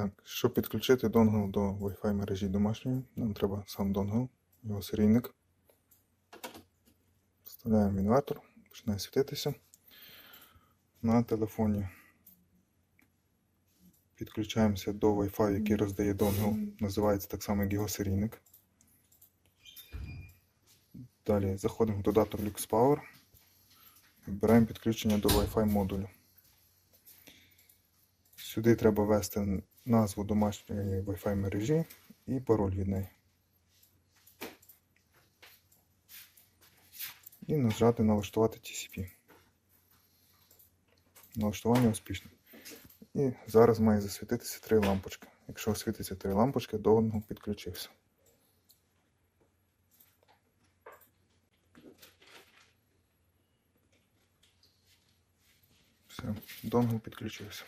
Так, щоб підключити донгл до Wi-Fi мережі домашньої, нам треба сам донгл, його серійник. Вставляємо інвертор, починає світитися. На телефоні підключаємося до Wi-Fi, який роздає донгл. Називається так само, як його серійник. Далі заходимо в додаток LuxPower. Вибираємо підключення до Wi-Fi модулю. Сюди треба ввести назву домашньої Wi-Fi мережі і пароль від неї. І нажати налаштувати TCP. Налаштування успішне. І зараз має засвітитися три лампочки. Якщо освітиться три лампочки, донгл підключився. Все, донгл підключився.